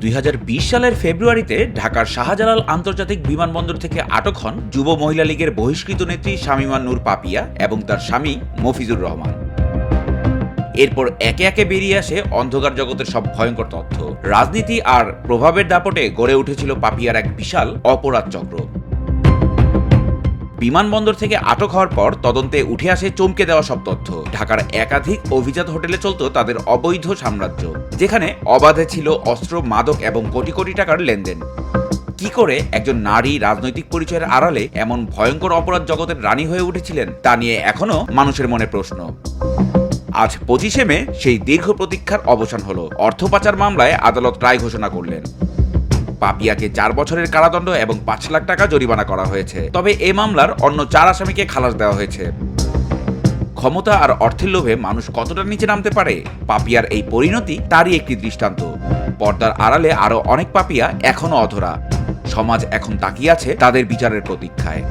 দুই হাজার বিশ সালের ফেব্রুয়ারিতে ঢাকার শাহজালাল আন্তর্জাতিক বিমানবন্দর থেকে আটক হন যুব মহিলা লীগের বহিষ্কৃত নেত্রী শামীমা নূর পাপিয়া এবং তার স্বামী মফিজুর রহমান। এরপর একে একে বেরিয়ে আসে অন্ধকার জগতের সব ভয়ঙ্কর তথ্য। রাজনীতি আর প্রভাবের দাপটে গড়ে উঠেছিল পাপিয়ার এক বিশাল অপরাধ চক্র। বিমানবন্দর থেকে আটক হওয়ার পর তদন্তে উঠে আসে চমকে দেওয়া সব তথ্য। ঢাকার একাধিক অভিজাত হোটেলে চলত তাদের অবৈধ সাম্রাজ্য, যেখানে অবাধে ছিল অস্ত্র, মাদক এবং কোটি কোটি টাকার লেনদেন। কি করে একজন নারী রাজনৈতিক পরিচয়ের আড়ালে এমন ভয়ঙ্কর অপরাধ জগতের রানী হয়ে উঠেছিলেন, তা নিয়ে এখনও মানুষের মনে প্রশ্ন। আজ পঁচিশে মে, সেই দীর্ঘ প্রতীক্ষার অবসান হলো। অর্থ পাচার মামলায় আদালত রায় ঘোষণা করলেন। পাপিয়াকে চার বছরের কারাদণ্ড এবং পাঁচ লাখ টাকা জরিমানা করা হয়েছে। তবে এ মামলার অন্য চার আসামিকে খালাস দেওয়া হয়েছে। ক্ষমতা আর অর্থের লোভে মানুষ কতটা নিচে নামতে পারে? পাপিয়ার এই পরিণতি তারই একটি দৃষ্টান্ত। পর্দার আড়ালে আরও অনেক পাপিয়া এখনও অধরা। সমাজ এখন তাকিয়ে আছে তাদের বিচারের প্রতীক্ষায়।